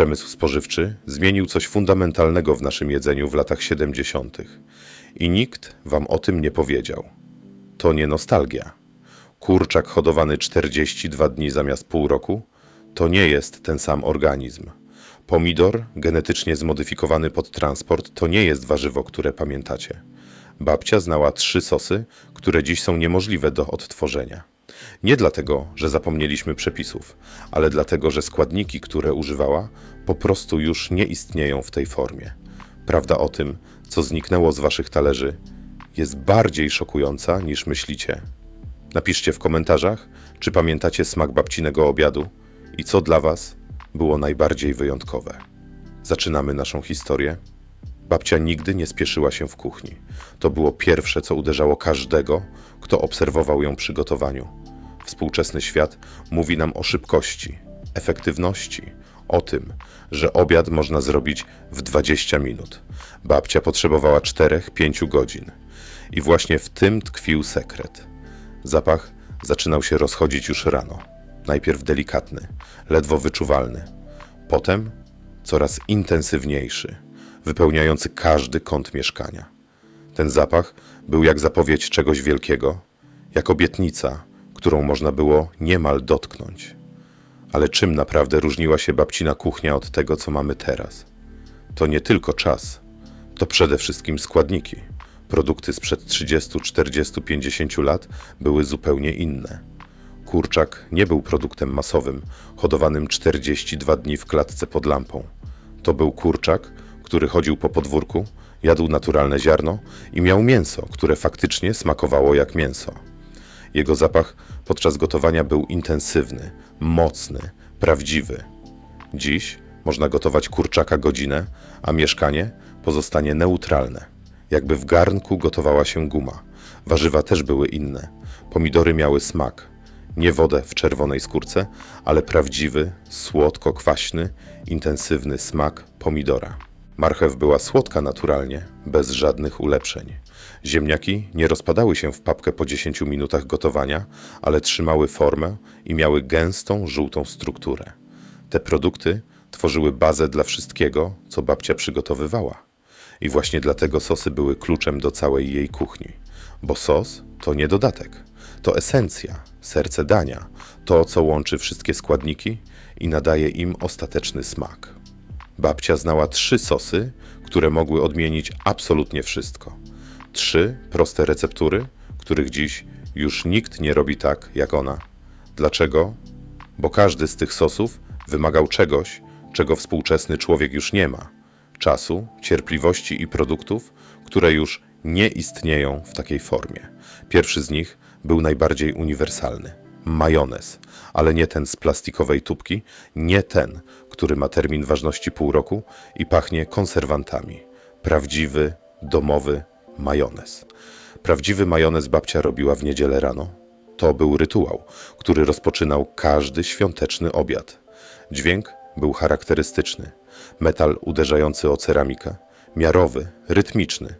Przemysł spożywczy zmienił coś fundamentalnego w naszym jedzeniu w latach 70. I nikt wam o tym nie powiedział. To nie nostalgia. Kurczak hodowany 42 dni zamiast pół roku to nie jest ten sam organizm. Pomidor genetycznie zmodyfikowany pod transport to nie jest warzywo, które pamiętacie. Babcia znała trzy sosy, które dziś są niemożliwe do odtworzenia. Nie dlatego, że zapomnieliśmy przepisów, ale dlatego, że składniki, które używała, po prostu już nie istnieją w tej formie. Prawda o tym, co zniknęło z waszych talerzy, jest bardziej szokująca niż myślicie. Napiszcie w komentarzach, czy pamiętacie smak babcinego obiadu i co dla Was było najbardziej wyjątkowe. Zaczynamy naszą historię. Babcia nigdy nie spieszyła się w kuchni. To było pierwsze, co uderzało każdego, kto obserwował ją przy gotowaniu. Współczesny świat mówi nam o szybkości, efektywności, o tym, że obiad można zrobić w 20 minut. Babcia potrzebowała 4-5 godzin. I właśnie w tym tkwił sekret. Zapach zaczynał się rozchodzić już rano. Najpierw delikatny, ledwo wyczuwalny, potem coraz intensywniejszy, wypełniający każdy kąt mieszkania. Ten zapach był jak zapowiedź czegoś wielkiego, jak obietnica, którą można było niemal dotknąć. Ale czym naprawdę różniła się babcina kuchnia od tego, co mamy teraz? To nie tylko czas, to przede wszystkim składniki. Produkty sprzed 30, 40, 50 lat były zupełnie inne. Kurczak nie był produktem masowym, hodowanym 42 dni w klatce pod lampą. To był kurczak, który chodził po podwórku, jadł naturalne ziarno i miał mięso, które faktycznie smakowało jak mięso. Jego zapach podczas gotowania był intensywny, mocny, prawdziwy. Dziś można gotować kurczaka godzinę, a mieszkanie pozostanie neutralne. Jakby w garnku gotowała się guma. Warzywa też były inne. Pomidory miały smak. Nie wodę w czerwonej skórce, ale prawdziwy, słodko-kwaśny, intensywny smak pomidora. Marchew była słodka naturalnie, bez żadnych ulepszeń. Ziemniaki nie rozpadały się w papkę po 10 minutach gotowania, ale trzymały formę i miały gęstą, żółtą strukturę. Te produkty tworzyły bazę dla wszystkiego, co babcia przygotowywała. I właśnie dlatego sosy były kluczem do całej jej kuchni. Bo sos to nie dodatek, to esencja, serce dania, to co łączy wszystkie składniki i nadaje im ostateczny smak. Babcia znała trzy sosy, które mogły odmienić absolutnie wszystko. Trzy proste receptury, których dziś już nikt nie robi tak jak ona. Dlaczego? Bo każdy z tych sosów wymagał czegoś, czego współczesny człowiek już nie ma czasu, cierpliwości i produktów, które już nie istnieją w takiej formie. Pierwszy z nich był najbardziej uniwersalny majonez, ale nie ten z plastikowej tubki, nie ten, który ma termin ważności pół roku i pachnie konserwantami. Prawdziwy, domowy majonez. Prawdziwy majonez babcia robiła w niedzielę rano. To był rytuał, który rozpoczynał każdy świąteczny obiad. Dźwięk był charakterystyczny. Metal uderzający o ceramikę, miarowy, rytmiczny.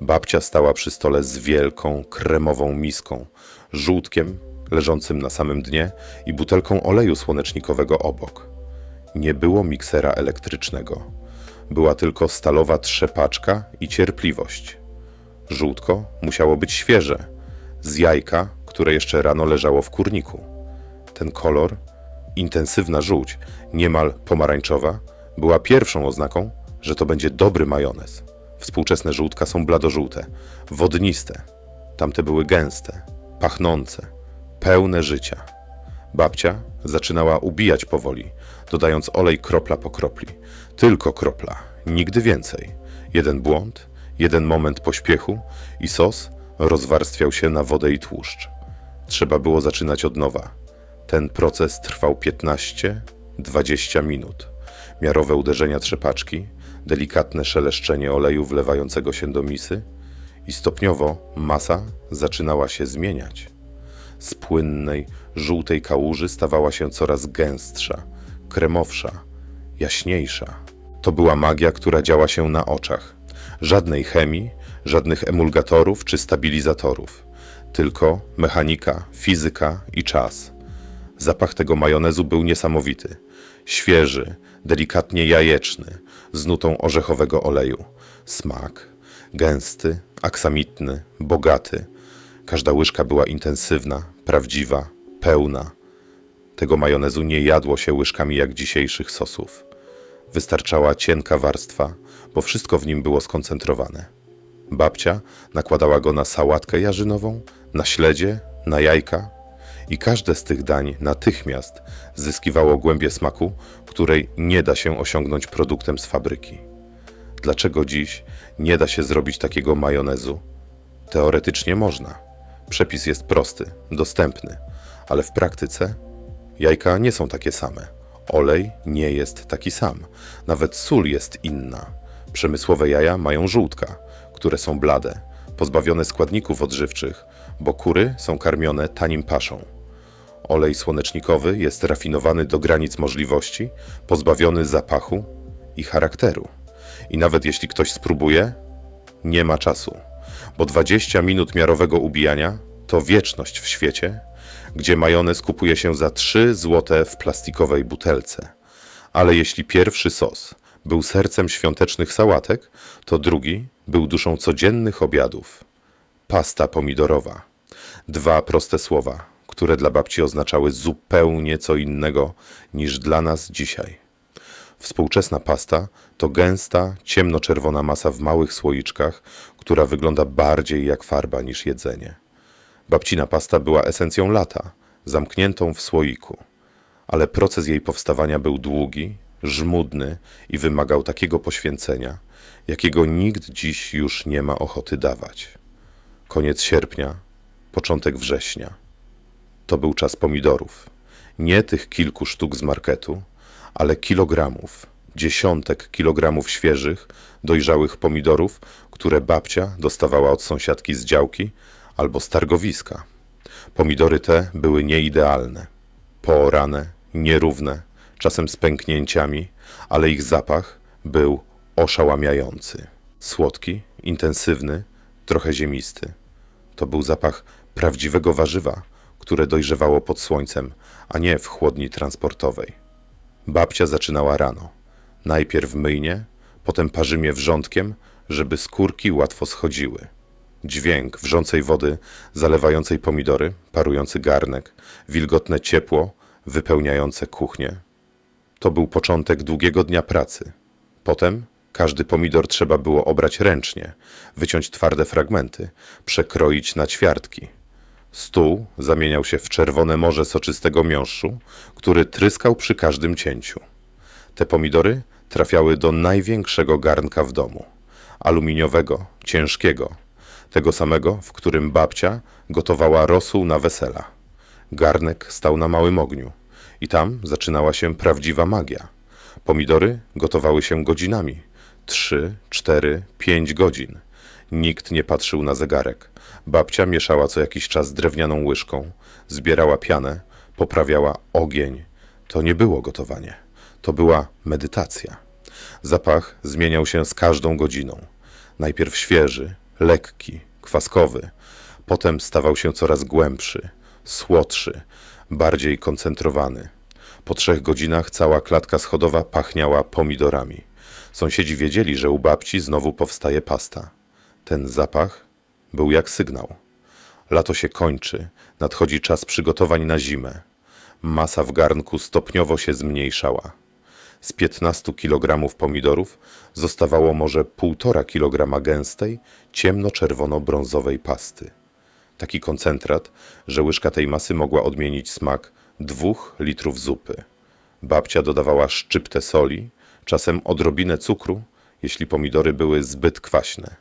Babcia stała przy stole z wielką, kremową miską, żółtkiem leżącym na samym dnie i butelką oleju słonecznikowego obok. Nie było miksera elektrycznego. Była tylko stalowa trzepaczka i cierpliwość. Żółtko musiało być świeże, z jajka, które jeszcze rano leżało w kurniku. Ten kolor, intensywna żółć, niemal pomarańczowa, była pierwszą oznaką, że to będzie dobry majonez. Współczesne żółtka są bladożółte, wodniste. Tamte były gęste, pachnące, pełne życia. Babcia zaczynała ubijać powoli, dodając olej kropla po kropli. Tylko kropla, nigdy więcej. Jeden błąd, jeden moment pośpiechu i sos rozwarstwiał się na wodę i tłuszcz. Trzeba było zaczynać od nowa. Ten proces trwał 15-20 minut. Miarowe uderzenia trzepaczki, delikatne szeleszczenie oleju wlewającego się do misy i stopniowo masa zaczynała się zmieniać. Z płynnej, żółtej kałuży stawała się coraz gęstsza, kremowsza, jaśniejsza. To była magia, która działa się na oczach. Żadnej chemii, żadnych emulgatorów czy stabilizatorów, tylko mechanika, fizyka i czas. Zapach tego majonezu był niesamowity. Świeży, delikatnie jajeczny, z nutą orzechowego oleju. Smak gęsty, aksamitny, bogaty. Każda łyżka była intensywna, prawdziwa, pełna. Tego majonezu nie jadło się łyżkami jak dzisiejszych sosów. Wystarczała cienka warstwa, bo wszystko w nim było skoncentrowane. Babcia nakładała go na sałatkę jarzynową, na śledzie, na jajka i każde z tych dań natychmiast zyskiwało głębię smaku, której nie da się osiągnąć produktem z fabryki. Dlaczego dziś nie da się zrobić takiego majonezu? Teoretycznie można. Przepis jest prosty, dostępny, ale w praktyce jajka nie są takie same. Olej nie jest taki sam. Nawet sól jest inna. Przemysłowe jaja mają żółtka, które są blade, pozbawione składników odżywczych, bo kury są karmione tanim paszą. Olej słonecznikowy jest rafinowany do granic możliwości, pozbawiony zapachu i charakteru. I nawet jeśli ktoś spróbuje, nie ma czasu, bo 20 minut miarowego ubijania to wieczność w świecie, gdzie majonez kupuje się za 3 złote w plastikowej butelce. Ale jeśli pierwszy sos był sercem świątecznych sałatek, to drugi był duszą codziennych obiadów. Pasta pomidorowa. Dwa proste słowa, które dla babci oznaczały zupełnie co innego niż dla nas dzisiaj. Współczesna pasta to gęsta, ciemnoczerwona masa w małych słoiczkach, która wygląda bardziej jak farba niż jedzenie. Babcina pasta była esencją lata, zamkniętą w słoiku, ale proces jej powstawania był długi, żmudny i wymagał takiego poświęcenia, jakiego nikt dziś już nie ma ochoty dawać. Koniec sierpnia, początek września. To był czas pomidorów. Nie tych kilku sztuk z marketu, ale kilogramów, dziesiątek kilogramów świeżych, dojrzałych pomidorów, które babcia dostawała od sąsiadki z działki albo z targowiska. Pomidory te były nieidealne, poorane, nierówne, czasem z pęknięciami, ale ich zapach był oszałamiający. Słodki, intensywny, trochę ziemisty. To był zapach prawdziwego warzywa, które dojrzewało pod słońcem, a nie w chłodni transportowej. Babcia zaczynała rano. Najpierw myjnie, potem parzymie wrzątkiem, żeby skórki łatwo schodziły. Dźwięk wrzącej wody zalewającej pomidory, parujący garnek, wilgotne ciepło wypełniające kuchnię. To był początek długiego dnia pracy. Potem każdy pomidor trzeba było obrać ręcznie, wyciąć twarde fragmenty, przekroić na ćwiartki. Stół zamieniał się w czerwone morze soczystego miąższu, który tryskał przy każdym cięciu. Te pomidory trafiały do największego garnka w domu aluminiowego, ciężkiego, tego samego, w którym babcia gotowała rosół na wesela. Garnek stał na małym ogniu i tam zaczynała się prawdziwa magia. Pomidory gotowały się godzinami trzy, cztery, pięć godzin. Nikt nie patrzył na zegarek. Babcia mieszała co jakiś czas drewnianą łyżką, zbierała pianę, poprawiała ogień. To nie było gotowanie, to była medytacja. Zapach zmieniał się z każdą godziną. Najpierw świeży, lekki, kwaskowy, potem stawał się coraz głębszy, słodszy, bardziej koncentrowany. Po trzech godzinach cała klatka schodowa pachniała pomidorami. Sąsiedzi wiedzieli, że u babci znowu powstaje pasta. Ten zapach był jak sygnał. Lato się kończy, nadchodzi czas przygotowań na zimę. Masa w garnku stopniowo się zmniejszała. Z 15 kg pomidorów zostawało może 1,5 kg gęstej, ciemno-czerwono-brązowej pasty. Taki koncentrat, że łyżka tej masy mogła odmienić smak dwóch litrów zupy. Babcia dodawała szczyptę soli, czasem odrobinę cukru, jeśli pomidory były zbyt kwaśne.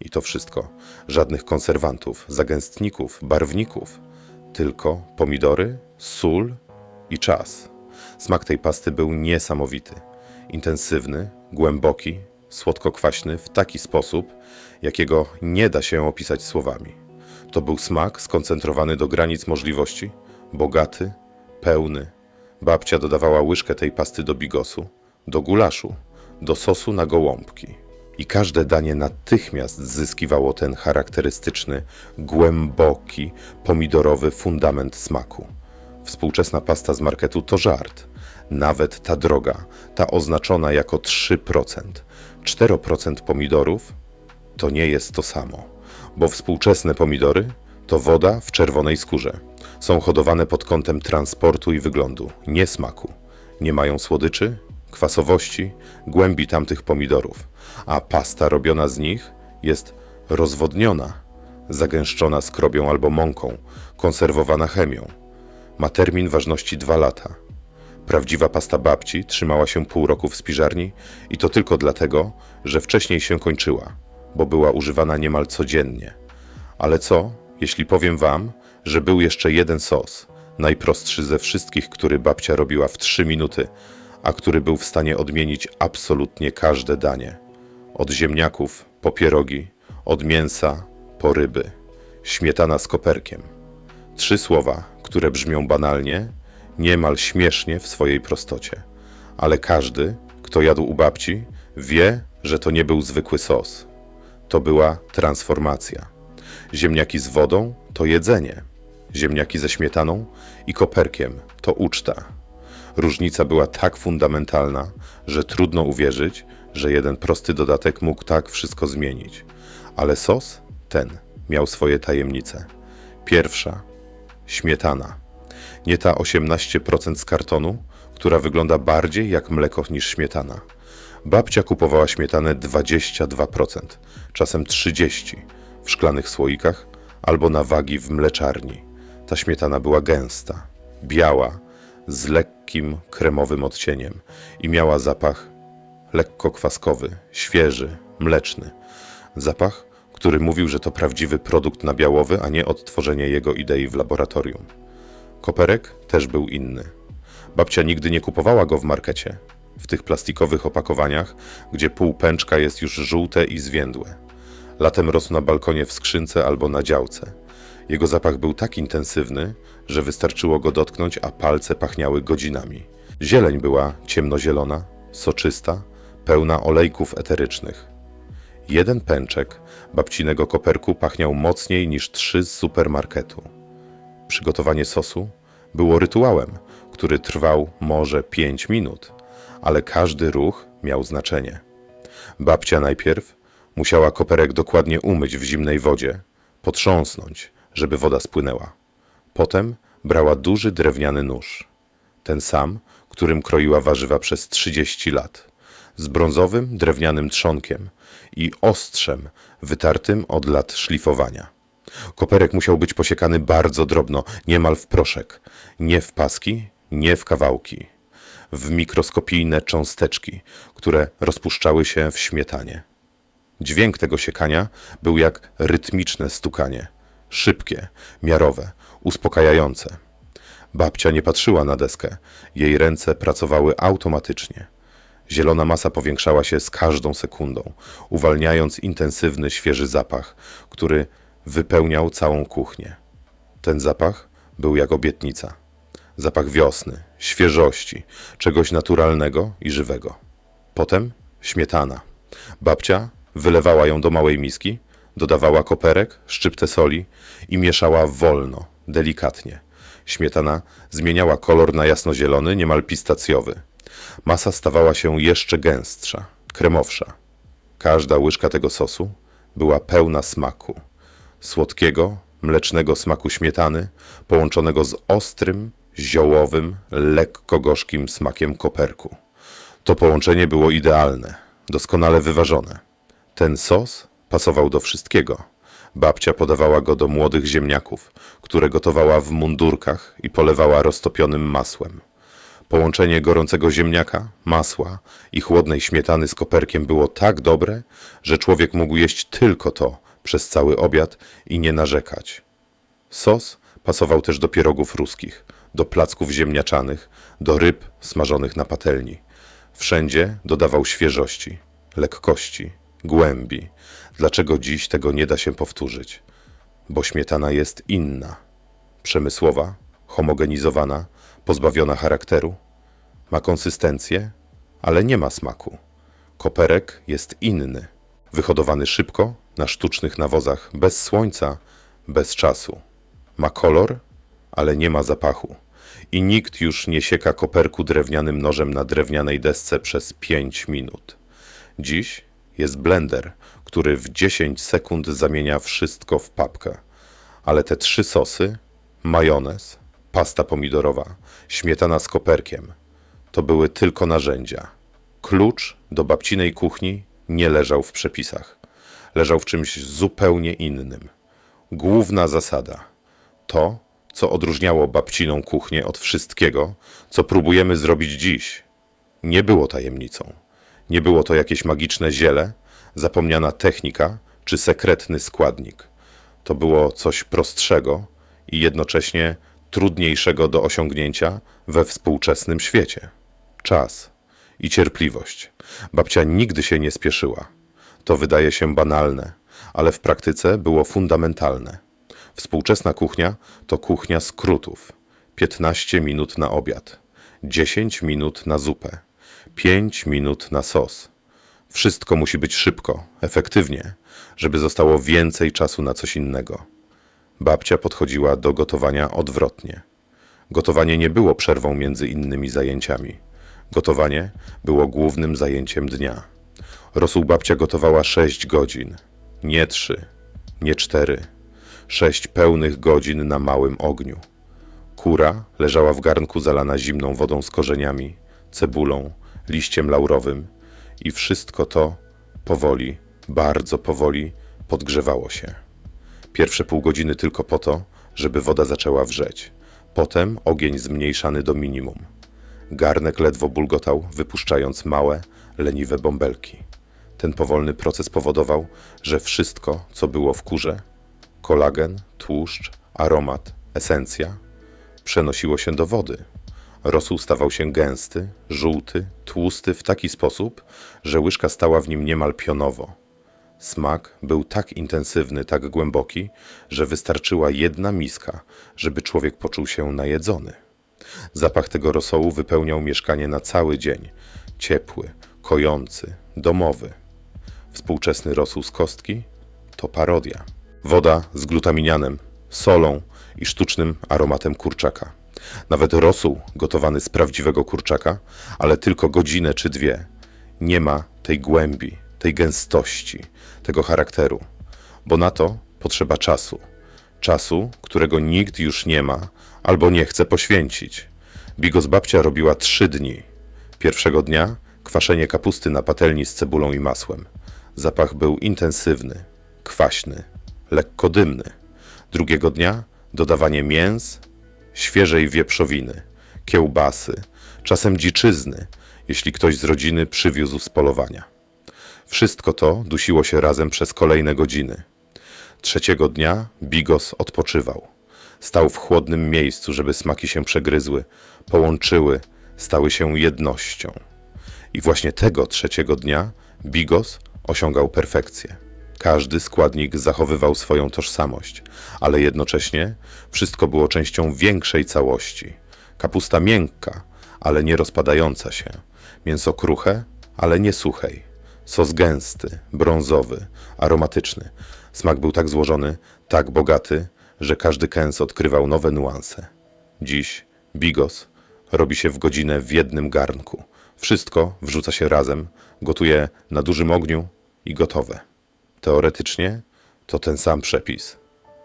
I to wszystko. Żadnych konserwantów, zagęstników, barwników. Tylko pomidory, sól i czas. Smak tej pasty był niesamowity. Intensywny, głęboki, słodko-kwaśny w taki sposób, jakiego nie da się opisać słowami. To był smak skoncentrowany do granic możliwości, bogaty, pełny. Babcia dodawała łyżkę tej pasty do bigosu, do gulaszu, do sosu na gołąbki. I każde danie natychmiast zyskiwało ten charakterystyczny, głęboki, pomidorowy fundament smaku. Współczesna pasta z marketu to żart. Nawet ta droga, ta oznaczona jako 3%, 4% pomidorów, to nie jest to samo, bo współczesne pomidory to woda w czerwonej skórze. Są hodowane pod kątem transportu i wyglądu, nie smaku. Nie mają słodyczy, kwasowości, głębi tamtych pomidorów, a pasta robiona z nich jest rozwodniona, zagęszczona skrobią albo mąką, konserwowana chemią. Ma termin ważności 2 lata. Prawdziwa pasta babci trzymała się pół roku w spiżarni i to tylko dlatego, że wcześniej się kończyła, bo była używana niemal codziennie. Ale co, jeśli powiem wam, że był jeszcze jeden sos, najprostszy ze wszystkich, który babcia robiła w 3 minuty, a który był w stanie odmienić absolutnie każde danie. Od ziemniaków po pierogi, od mięsa po ryby. Śmietana z koperkiem. Trzy słowa, które brzmią banalnie, niemal śmiesznie w swojej prostocie. Ale każdy, kto jadł u babci, wie, że to nie był zwykły sos. To była transformacja. Ziemniaki z wodą to jedzenie. Ziemniaki ze śmietaną i koperkiem to uczta. Różnica była tak fundamentalna, że trudno uwierzyć, że jeden prosty dodatek mógł tak wszystko zmienić. Ale sos ten miał swoje tajemnice. Pierwsza śmietana. Nie ta 18% z kartonu, która wygląda bardziej jak mleko niż śmietana. Babcia kupowała śmietanę 22%, czasem 30% w szklanych słoikach albo na wagi w mleczarni. Ta śmietana była gęsta, biała, z lekkim kremowym odcieniem i miała zapach lekko kwaskowy, świeży, mleczny. Zapach, który mówił, że to prawdziwy produkt nabiałowy, a nie odtworzenie jego idei w laboratorium. Koperek też był inny. Babcia nigdy nie kupowała go w markecie, w tych plastikowych opakowaniach, gdzie pół pęczka jest już żółte i zwiędłe. Latem rosł na balkonie w skrzynce albo na działce. Jego zapach był tak intensywny, że wystarczyło go dotknąć, a palce pachniały godzinami. Zieleń była ciemnozielona, soczysta, pełna olejków eterycznych. Jeden pęczek babcinego koperku pachniał mocniej niż trzy z supermarketu. Przygotowanie sosu było rytuałem, który trwał może pięć minut, ale każdy ruch miał znaczenie. Babcia najpierw musiała koperek dokładnie umyć w zimnej wodzie, potrząsnąć, żeby woda spłynęła. Potem brała duży drewniany nóż, ten sam, którym kroiła warzywa przez 30 lat, z brązowym drewnianym trzonkiem i ostrzem wytartym od lat szlifowania. Koperek musiał być posiekany bardzo drobno, niemal w proszek, nie w paski, nie w kawałki, w mikroskopijne cząsteczki, które rozpuszczały się w śmietanie. Dźwięk tego siekania był jak rytmiczne stukanie, szybkie, miarowe, uspokajające. Babcia nie patrzyła na deskę, jej ręce pracowały automatycznie. Zielona masa powiększała się z każdą sekundą, uwalniając intensywny, świeży zapach, który wypełniał całą kuchnię. Ten zapach był jak obietnica. Zapach wiosny, świeżości, czegoś naturalnego i żywego. Potem śmietana. Babcia wylewała ją do małej miski, dodawała koperek, szczyptę soli i mieszała wolno, delikatnie. Śmietana zmieniała kolor na jasnozielony, niemal pistacjowy. Masa stawała się jeszcze gęstsza, kremowsza. Każda łyżka tego sosu była pełna smaku. Słodkiego, mlecznego smaku śmietany, połączonego z ostrym, ziołowym, lekko gorzkim smakiem koperku. To połączenie było idealne, doskonale wyważone. Ten sos pasował do wszystkiego. Babcia podawała go do młodych ziemniaków, które gotowała w mundurkach i polewała roztopionym masłem. Połączenie gorącego ziemniaka, masła i chłodnej śmietany z koperkiem było tak dobre, że człowiek mógł jeść tylko to przez cały obiad i nie narzekać. Sos pasował też do pierogów ruskich, do placków ziemniaczanych, do ryb smażonych na patelni. Wszędzie dodawał świeżości, lekkości, głębi. Dlaczego dziś tego nie da się powtórzyć? Bo śmietana jest inna. Przemysłowa, homogenizowana, pozbawiona charakteru. Ma konsystencję, ale nie ma smaku. Koperek jest inny. Wyhodowany szybko, na sztucznych nawozach, bez słońca, bez czasu. Ma kolor, ale nie ma zapachu. I nikt już nie sieka koperku drewnianym nożem na drewnianej desce przez 5 minut. Dziś jest blender, który w 10 sekund zamienia wszystko w papkę. Ale te trzy sosy, majonez, pasta pomidorowa, śmietana z koperkiem, to były tylko narzędzia. Klucz do babcinej kuchni nie leżał w przepisach. Leżał w czymś zupełnie innym. Główna zasada to, co odróżniało babciną kuchnię od wszystkiego, co próbujemy zrobić dziś, nie było tajemnicą. Nie było to jakieś magiczne ziele, zapomniana technika czy sekretny składnik. To było coś prostszego i jednocześnie trudniejszego do osiągnięcia we współczesnym świecie. Czas i cierpliwość. Babcia nigdy się nie spieszyła. To wydaje się banalne, ale w praktyce było fundamentalne. Współczesna kuchnia to kuchnia skrótów. 15 minut na obiad, 10 minut na zupę, 5 minut na sos. Wszystko musi być szybko, efektywnie, żeby zostało więcej czasu na coś innego. Babcia podchodziła do gotowania odwrotnie. Gotowanie nie było przerwą między innymi zajęciami. Gotowanie było głównym zajęciem dnia. Rosół babcia gotowała 6 godzin, nie 3, nie 4, 6 pełnych godzin na małym ogniu. Kura leżała w garnku zalana zimną wodą z korzeniami, cebulą, liściem laurowym i wszystko to powoli, bardzo powoli podgrzewało się. Pierwsze pół godziny tylko po to, żeby woda zaczęła wrzeć. Potem ogień zmniejszany do minimum. Garnek ledwo bulgotał, wypuszczając małe, leniwe bąbelki. Ten powolny proces powodował, że wszystko, co było w kurze kolagen, tłuszcz, aromat, esencja przenosiło się do wody. Rosół stawał się gęsty, żółty, tłusty w taki sposób, że łyżka stała w nim niemal pionowo. Smak był tak intensywny, tak głęboki, że wystarczyła jedna miska, żeby człowiek poczuł się najedzony. Zapach tego rosołu wypełniał mieszkanie na cały dzień. Ciepły, kojący, domowy. Współczesny rosół z kostki to parodia. Woda z glutaminianem, solą i sztucznym aromatem kurczaka. Nawet rosół gotowany z prawdziwego kurczaka, ale tylko godzinę czy dwie, nie ma tej głębi, tej gęstości, tego charakteru, bo na to potrzeba czasu. Czasu, którego nikt już nie ma albo nie chce poświęcić. Bigos babcia robiła trzy dni. Pierwszego dnia kwaszenie kapusty na patelni z cebulą i masłem. Zapach był intensywny, kwaśny, lekko dymny. Drugiego dnia dodawanie mięs, świeżej wieprzowiny, kiełbasy, czasem dziczyzny, jeśli ktoś z rodziny przywiózł z polowania. Wszystko to dusiło się razem przez kolejne godziny. Trzeciego dnia Bigos odpoczywał. Stał w chłodnym miejscu, żeby smaki się przegryzły, połączyły, stały się jednością. I właśnie tego trzeciego dnia Bigos osiągał perfekcję. Każdy składnik zachowywał swoją tożsamość, ale jednocześnie wszystko było częścią większej całości. Kapusta miękka, ale nie rozpadająca się. Mięso kruche, ale nie suchej. Sos gęsty, brązowy, aromatyczny. Smak był tak złożony, tak bogaty, że każdy kęs odkrywał nowe niuanse. Dziś bigos robi się w godzinę w jednym garnku. Wszystko wrzuca się razem, gotuje na dużym ogniu i gotowe. Teoretycznie to ten sam przepis,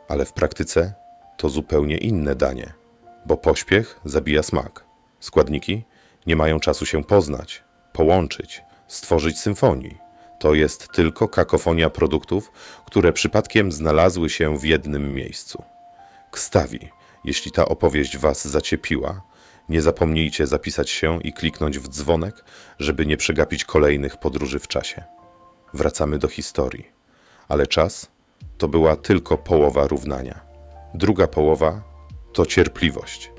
ale w praktyce to zupełnie inne danie, bo pośpiech zabija smak. Składniki nie mają czasu się poznać, połączyć, stworzyć symfonii. To jest tylko kakofonia produktów, które przypadkiem znalazły się w jednym miejscu. Kstawi, jeśli ta opowieść Was zaciepiła, nie zapomnijcie zapisać się i kliknąć w dzwonek, żeby nie przegapić kolejnych podróży w czasie. Wracamy do historii, ale czas to była tylko połowa równania. Druga połowa to cierpliwość.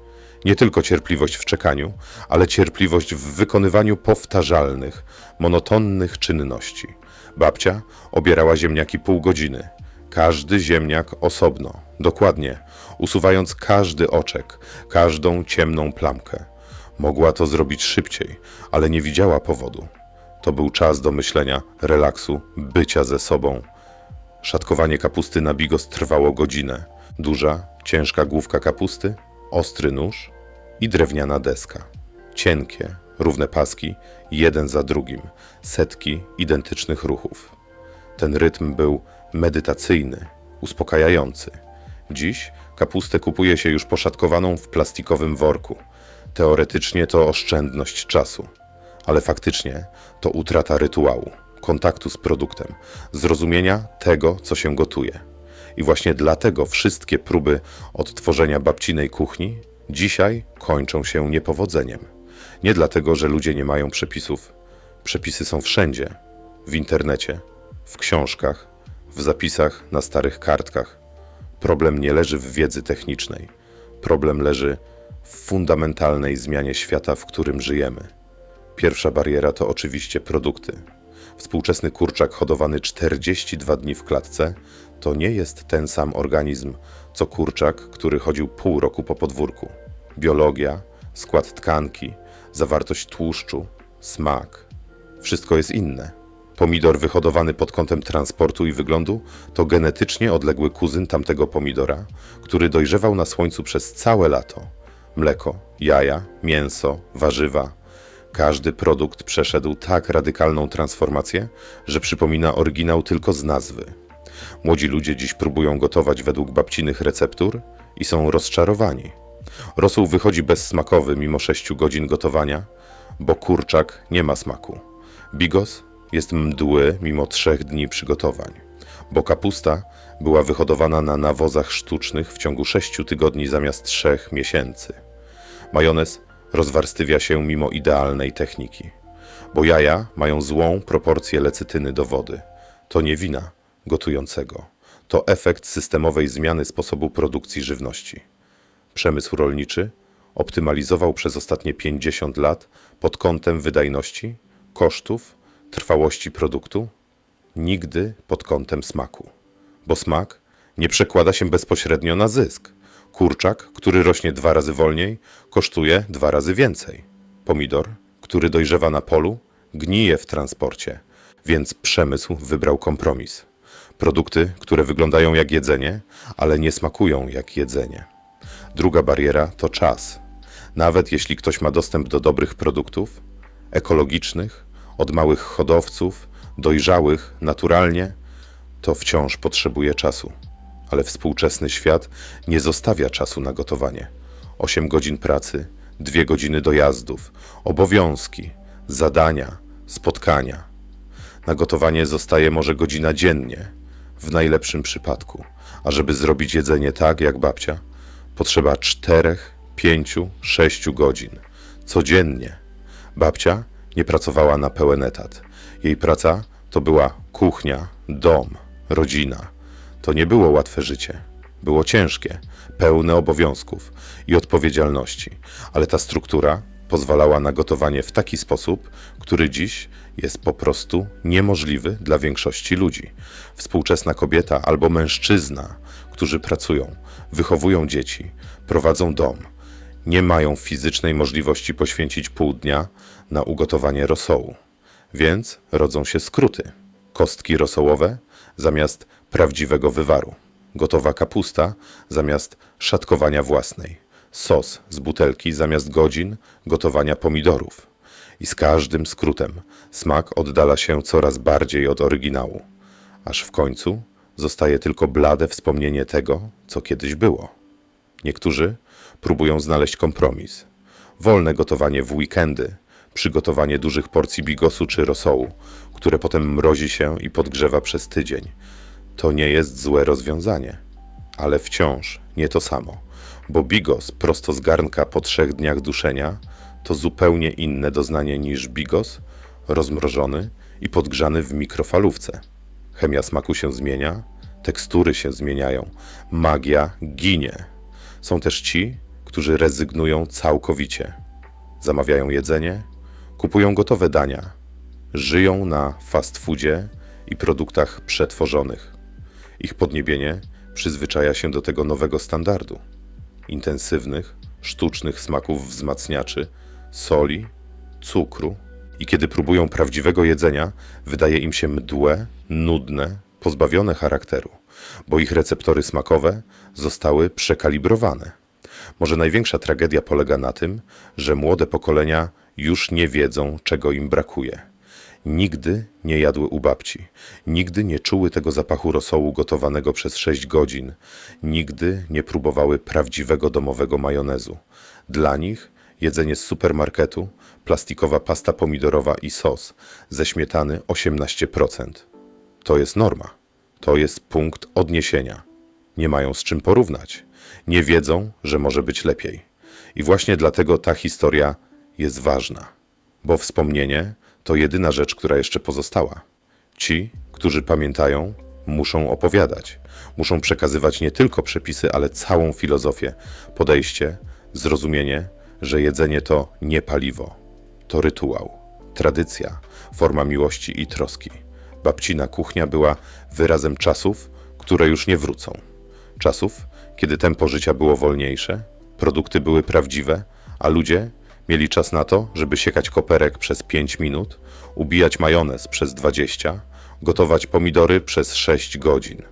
Nie tylko cierpliwość w czekaniu, ale cierpliwość w wykonywaniu powtarzalnych, monotonnych czynności. Babcia obierała ziemniaki pół godziny. Każdy ziemniak osobno, dokładnie, usuwając każdy oczek, każdą ciemną plamkę. Mogła to zrobić szybciej, ale nie widziała powodu. To był czas do myślenia, relaksu, bycia ze sobą. Szatkowanie kapusty na bigos trwało godzinę. Duża, ciężka główka kapusty, ostry nóż i drewniana deska. Cienkie, równe paski, jeden za drugim, setki identycznych ruchów. Ten rytm był medytacyjny, uspokajający. Dziś kapustę kupuje się już poszatkowaną w plastikowym worku. Teoretycznie to oszczędność czasu, ale faktycznie to utrata rytuału, kontaktu z produktem, zrozumienia tego, co się gotuje. I właśnie dlatego wszystkie próby odtworzenia babcinej kuchni dzisiaj kończą się niepowodzeniem. Nie dlatego, że ludzie nie mają przepisów. Przepisy są wszędzie w internecie, w książkach, w zapisach na starych kartkach. Problem nie leży w wiedzy technicznej. Problem leży w fundamentalnej zmianie świata, w którym żyjemy. Pierwsza bariera to oczywiście produkty. Współczesny kurczak hodowany 42 dni w klatce to nie jest ten sam organizm, co kurczak, który chodził pół roku po podwórku. Biologia, skład tkanki, zawartość tłuszczu, smak wszystko jest inne. Pomidor wyhodowany pod kątem transportu i wyglądu to genetycznie odległy kuzyn tamtego pomidora, który dojrzewał na słońcu przez całe lato. Mleko, jaja, mięso, warzywa. Każdy produkt przeszedł tak radykalną transformację, że przypomina oryginał tylko z nazwy. Młodzi ludzie dziś próbują gotować według babcinych receptur i są rozczarowani. Rosół wychodzi bezsmakowy mimo 6 godzin gotowania, bo kurczak nie ma smaku. Bigos jest mdły mimo trzech dni przygotowań, bo kapusta była wyhodowana na nawozach sztucznych w ciągu 6 tygodni zamiast trzech miesięcy. Majonez rozwarstywia się mimo idealnej techniki, bo jaja mają złą proporcję lecytyny do wody. To nie wina gotującego, to efekt systemowej zmiany sposobu produkcji żywności. Przemysł rolniczy optymalizował przez ostatnie 50 lat pod kątem wydajności, kosztów, trwałości produktu, nigdy pod kątem smaku. Bo smak nie przekłada się bezpośrednio na zysk. Kurczak, który rośnie dwa razy wolniej, kosztuje dwa razy więcej. Pomidor, który dojrzewa na polu, gnije w transporcie, więc przemysł wybrał kompromis. Produkty, które wyglądają jak jedzenie, ale nie smakują jak jedzenie. Druga bariera to czas. Nawet jeśli ktoś ma dostęp do dobrych produktów, ekologicznych, od małych hodowców, dojrzałych, naturalnie, to wciąż potrzebuje czasu. Ale współczesny świat nie zostawia czasu na gotowanie. 8 godzin pracy, 2 godziny dojazdów, obowiązki, zadania, spotkania. Na gotowanie zostaje może godzina dziennie, w najlepszym przypadku. A żeby zrobić jedzenie tak jak babcia, potrzeba czterech, pięciu, sześciu godzin codziennie. Babcia nie pracowała na pełen etat. Jej praca to była kuchnia, dom, rodzina. To nie było łatwe życie. Było ciężkie, pełne obowiązków i odpowiedzialności, ale ta struktura pozwalała na gotowanie w taki sposób, który dziś jest po prostu niemożliwy dla większości ludzi. Współczesna kobieta albo mężczyzna, którzy pracują, wychowują dzieci, prowadzą dom, nie mają fizycznej możliwości poświęcić pół dnia na ugotowanie rosołu. Więc rodzą się skróty. Kostki rosołowe zamiast prawdziwego wywaru. Gotowa kapusta zamiast szatkowania własnej. Sos z butelki zamiast godzin gotowania pomidorów. I z każdym skrótem smak oddala się coraz bardziej od oryginału, aż w końcu zostaje tylko blade wspomnienie tego, co kiedyś było. Niektórzy próbują znaleźć kompromis. Wolne gotowanie w weekendy, przygotowanie dużych porcji bigosu czy rosołu, które potem mrozi się i podgrzewa przez tydzień. To nie jest złe rozwiązanie, ale wciąż nie to samo, bo bigos prosto z garnka po trzech dniach duszenia to zupełnie inne doznanie niż bigos rozmrożony i podgrzany w mikrofalówce. Chemia smaku się zmienia, tekstury się zmieniają, magia ginie. Są też ci, którzy rezygnują całkowicie. Zamawiają jedzenie, kupują gotowe dania, żyją na fast foodzie i produktach przetworzonych. Ich podniebienie przyzwyczaja się do tego nowego standardu intensywnych, sztucznych smaków wzmacniaczy, soli, cukru. I kiedy próbują prawdziwego jedzenia, wydaje im się mdłe, nudne, pozbawione charakteru, bo ich receptory smakowe zostały przekalibrowane. Może największa tragedia polega na tym, że młode pokolenia już nie wiedzą, czego im brakuje. Nigdy nie jadły u babci, nigdy nie czuły tego zapachu rosołu gotowanego przez 6 godzin, nigdy nie próbowały prawdziwego domowego majonezu. Dla nich jedzenie z supermarketu, plastikowa pasta pomidorowa i sos ze śmietany 18%. To jest norma. To jest punkt odniesienia. Nie mają z czym porównać. Nie wiedzą, że może być lepiej. I właśnie dlatego ta historia jest ważna. Bo wspomnienie to jedyna rzecz, która jeszcze pozostała. Ci, którzy pamiętają, muszą opowiadać. Muszą przekazywać nie tylko przepisy, ale całą filozofię, podejście, zrozumienie, że jedzenie to nie paliwo, to rytuał, tradycja, forma miłości i troski. Babcina kuchnia była wyrazem czasów, które już nie wrócą. Czasów, kiedy tempo życia było wolniejsze, produkty były prawdziwe, a ludzie mieli czas na to, żeby siekać koperek przez 5 minut, ubijać majonez przez 20, gotować pomidory przez 6 godzin.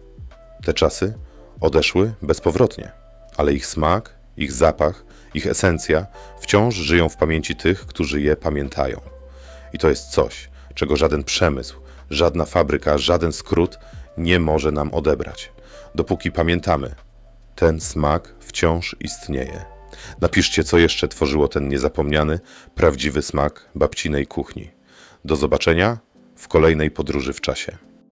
Te czasy odeszły bezpowrotnie, ale ich smak, ich zapach, ich esencja wciąż żyją w pamięci tych, którzy je pamiętają. I to jest coś, czego żaden przemysł, żadna fabryka, żaden skrót nie może nam odebrać. Dopóki pamiętamy, ten smak wciąż istnieje. Napiszcie, co jeszcze tworzyło ten niezapomniany, prawdziwy smak babcinej kuchni. Do zobaczenia w kolejnej podróży w czasie.